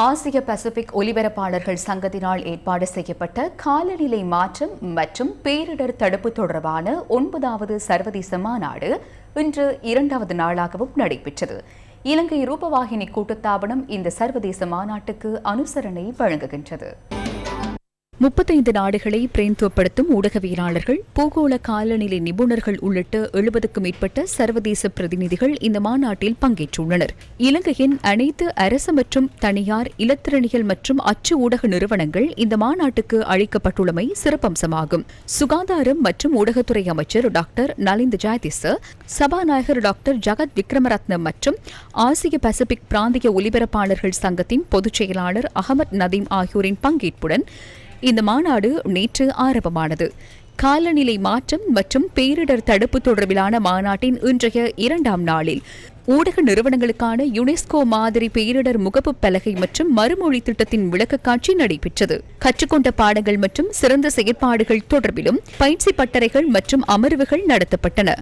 ஆசிய பசிபிக் ஒலிபரப்பாளர்கள் சங்கத்தினால் ஏற்பாடு செய்யப்பட்ட காலநிலை மாற்றம் மற்றும் பேரிடர் தடுப்பு தொடர்பான ஒன்பதாவது சர்வதேச மாநாடு இன்று இரண்டாவது நாளாகவும் நடைபெற்றது. இலங்கை ரூபவாகினி கூட்டுத்தாபனம் இந்த சர்வதேச மாநாட்டுக்கு அனுசரணை வழங்குகின்றது. முப்பத்தைந்து நாடுகளை பிரேந்துவப்படுத்தும் ஊடகவியலாளர்கள் பூகோள காலநிலை நிபுணர்கள் உள்ளிட்ட எழுபதுக்கும் மேற்பட்ட சர்வதேச பிரதிநிதிகள் இந்த மாநாட்டில் பங்கேற்றுள்ளனர். இலங்கையின் அனைத்து அரசு மற்றும் தனியார் இலத்திரணிகள் மற்றும் அச்சு ஊடக நிறுவனங்கள் இந்த மாநாட்டுக்கு அழைக்கப்பட்டுள்ளமை சிறப்பம்சமாகும். சுகாதாரம் மற்றும் ஊடகத்துறை அமைச்சர் டாக்டர் நலிந்த ஜாயதிச சபாநாயகர் டாக்டர் ஜகத் விக்ரமரத்னம் மற்றும் ஆசிய பசிபிக் பிராந்திய ஒலிபரப்பாளர்கள் சங்கத்தின் பொதுச் செயலாளர் அகமத் நதீம் ஆகியோரின் பங்கேற்புடன் இந்த மாநாடு நேற்று ஆரம்பமானது. காலநிலை மாற்றம் மற்றும் பேரிடர் தடுப்பு தொடர்பிலான மாநாட்டின் இன்றைய இரண்டாம் நாளில் ஊடக நிறுவனங்களுக்கான யுனெஸ்கோ மாதிரி பேரிடர் முகப்பு பலகை மற்றும் மறுமொழி திட்டத்தின் விளக்க காட்சி நடைபெற்றது. கற்றுக்கொண்ட பாடங்கள் மற்றும் சிறந்த செயற்பாடுகள் தொடர்பிலும் பயிற்சி பட்டறைகள் மற்றும் அமர்வுகள் நடத்தப்பட்டன.